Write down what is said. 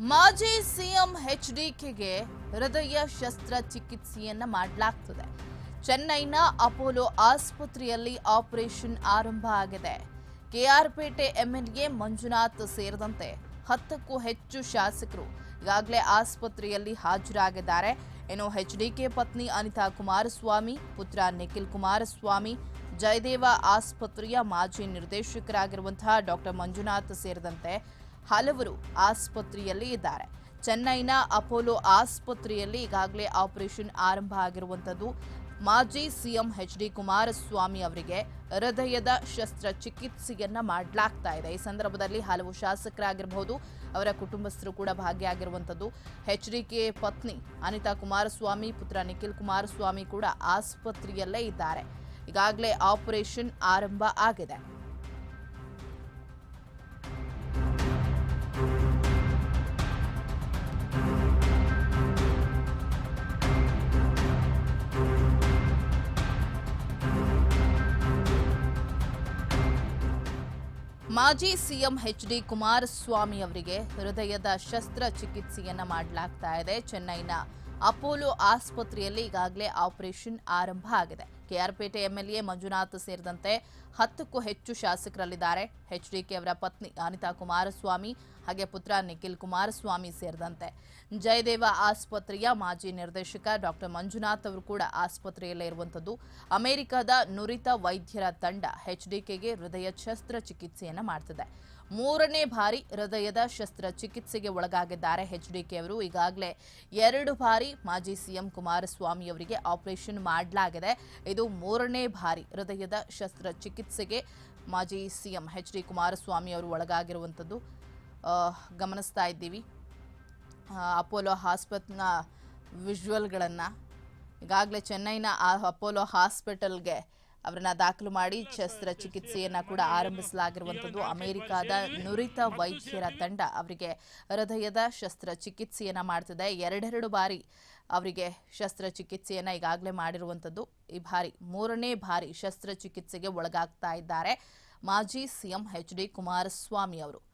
ಮಾಜಿ ಸಿಎಂ ಎಚ್ಡಿಕೆಗೆ ಹೃದಯ ಶಸ್ತ್ರಚಿಕಿತ್ಸೆಯನ್ನ ಮಾಡಲಾಗ್ತದೆ. ಚೆನ್ನೈನ ಅಪೋಲೋ ಆಸ್ಪತ್ರೆಯಲ್ಲಿ ಆಪರೇಷನ್ ಆರಂಭ ಆಗಿದೆ. ಕೆಆರ್ಪೇಟೆ ಎಂಎಲ್ಎ ಮಂಜುನಾಥ್ ಸೇರಿದಂತೆ ಹತ್ತಕ್ಕೂ ಹೆಚ್ಚು ಶಾಸಕರು ಈಗಾಗಲೇ ಆಸ್ಪತ್ರೆಯಲ್ಲಿ ಹಾಜರಾಗಿದ್ದಾರೆ. ಇನ್ನು ಎಚ್ಡಿಕೆ ಪತ್ನಿ ಅನಿತಾ ಕುಮಾರಸ್ವಾಮಿ, ಪುತ್ರ ನಿಖಿಲ್ ಕುಮಾರಸ್ವಾಮಿ, ಜಯದೇವ ಆಸ್ಪತ್ರೆಯ ಮಾಜಿ ನಿರ್ದೇಶಕರಾಗಿರುವಂತಹ ಡಾಕ್ಟರ್ ಮಂಜುನಾಥ್ ಸೇರಿದಂತೆ ಹಲವರು ಆಸ್ಪತ್ರೆಯಲ್ಲಿ ಇದ್ದಾರೆ. ಚೆನ್ನೈನ ಅಪೋಲೋ ಆಸ್ಪತ್ರೆಯಲ್ಲಿ ಈಗಾಗಲೇ ಆಪರೇಷನ್ ಆರಂಭ ಆಗಿರುವಂಥದ್ದು. ಮಾಜಿ ಸಿಎಂ ಎಚ್ ಡಿ ಕುಮಾರಸ್ವಾಮಿ ಅವರಿಗೆ ಹೃದಯದ ಶಸ್ತ್ರಚಿಕಿತ್ಸೆಯನ್ನ ಮಾಡಲಾಗ್ತಾ ಇದೆ. ಈ ಸಂದರ್ಭದಲ್ಲಿ ಹಲವು ಶಾಸಕರಾಗಿರಬಹುದು, ಅವರ ಕುಟುಂಬಸ್ಥರು ಕೂಡ ಭಾಗಿಯಾಗಿರುವಂಥದ್ದು. ಎಚ್ ಡಿ ಕೆ ಪತ್ನಿ ಅನಿತಾ ಕುಮಾರಸ್ವಾಮಿ, ಪುತ್ರ ನಿಖಿಲ್ ಕುಮಾರಸ್ವಾಮಿ ಕೂಡ ಆಸ್ಪತ್ರೆಯಲ್ಲೇ ಇದ್ದಾರೆ. ಈಗಾಗಲೇ ಆಪರೇಷನ್ ಆರಂಭ ಆಗಿದೆ. ಮಾಜಿ ಸಿಎಂ ಎಚ್ ಡಿ ಕುಮಾರಸ್ವಾಮಿ ಅವರಿಗೆ ಹೃದಯದ ಶಸ್ತ್ರಚಿಕಿತ್ಸೆಯನ್ನ ಮಾಡಲಾಗ್ತಾ ಇದೆ. ಚೆನ್ನೈನ ಅಪೋಲೋ ಆಸ್ಪತ್ರೆಯಲ್ಲಿ ಈಗಾಗಲೇ ಆಪರೇಷನ್ ಆರಂಭ ಆಗಿದೆ. ಕೆಆರ್ಪೇಟೆ ಎಂಎಲ್ಎ ಮಂಜುನಾಥ್ ಸೇರಿದಂತೆ ಹತ್ತಕ್ಕೂ ಹೆಚ್ಚು ಶಾಸಕರಲ್ಲಿದ್ದಾರೆ. ಎಚ್ಡಿಕೆ ಅವರ ಪತ್ನಿ ಅನಿತಾ ಕುಮಾರಸ್ವಾಮಿ ಹಾಗೆ ಪುತ್ರ ನಿಖಿಲ್ ಕುಮಾರಸ್ವಾಮಿ ಸೇರಿದಂತೆ ಜಯದೇವ ಆಸ್ಪತ್ರೆಯ ಮಾಜಿ ನಿರ್ದೇಶಕ ಡಾಕ್ಟರ್ ಮಂಜುನಾಥ್ ಅವರು ಕೂಡ ಆಸ್ಪತ್ರೆಯಲ್ಲೇ ಇರುವಂಥದ್ದು. ಅಮೆರಿಕದ ನುರಿತ ವೈದ್ಯರ ತಂಡ ಎಚ್ಡಿಕೆಗೆ ಹೃದಯ ಶಸ್ತ್ರಚಿಕಿತ್ಸೆಯನ್ನು ಮಾಡ್ತಿದೆ. ಮೂರನೇ ಬಾರಿ ಹೃದಯದ ಶಸ್ತ್ರಚಿಕಿತ್ಸೆಗೆ ಒಳಗಾಗಿದ್ದಾರೆ ಎಚ್ಡಿಕೆ ಅವರು. ಈಗಾಗಲೇ ಎರಡು ಬಾರಿ ಮಾಜಿ ಸಿಎಂ ಕುಮಾರಸ್ವಾಮಿ ಅವರಿಗೆ ಆಪರೇಷನ್ ಮಾಡಲಾಗಿದೆ. ಇದು ಮೂರನೇ ಬಾರಿ ಹೃದಯದ ಶಸ್ತ್ರಚಿಕಿತ್ಸೆಗೆ ಮಾಜಿ ಸಿಎಂ ಎಚ್ ಡಿ ಕುಮಾರಸ್ವಾಮಿ ಅವರು ಒಳಗಾಗಿರುವಂಥದ್ದು. ಗಮನಿಸ್ತಾ ಇದ್ದೀವಿ. ಅಪೋಲೋ ಹಾಸ್ಪಿಟ್ನ ವಿಜುವಲ್ಗಳನ್ನು ಈಗಾಗಲೇ ಚೆನ್ನೈನ ಅಪೋಲೋ ಹಾಸ್ಪಿಟಲ್ಗೆ ಅವರನ್ನ ದಾಖಲು ಮಾಡಿ ಶಸ್ತ್ರಚಿಕಿತ್ಸೆಯನ್ನ ಕೂಡ ಆರಂಭಿಸಲಾಗಿರುವಂಥದ್ದು. ಅಮೆರಿಕದ ನುರಿತ ವೈದ್ಯರ ತಂಡ ಅವರಿಗೆ ಹೃದಯದ ಶಸ್ತ್ರಚಿಕಿತ್ಸೆಯನ್ನ ಮಾಡ್ತಿದೆ. ಎರಡೆರಡು ಬಾರಿ ಅವರಿಗೆ ಶಸ್ತ್ರಚಿಕಿತ್ಸೆಯನ್ನ ಈಗಾಗಲೇ ಮಾಡಿರುವಂಥದ್ದು. ಈ ಬಾರಿ ಮೂರನೇ ಬಾರಿ ಶಸ್ತ್ರಚಿಕಿತ್ಸೆಗೆ ಒಳಗಾಗ್ತಾ ಇದ್ದಾರೆ ಮಾಜಿ ಸಿಎಂ ಎಚ್ ಡಿ ಕುಮಾರಸ್ವಾಮಿ ಅವರು.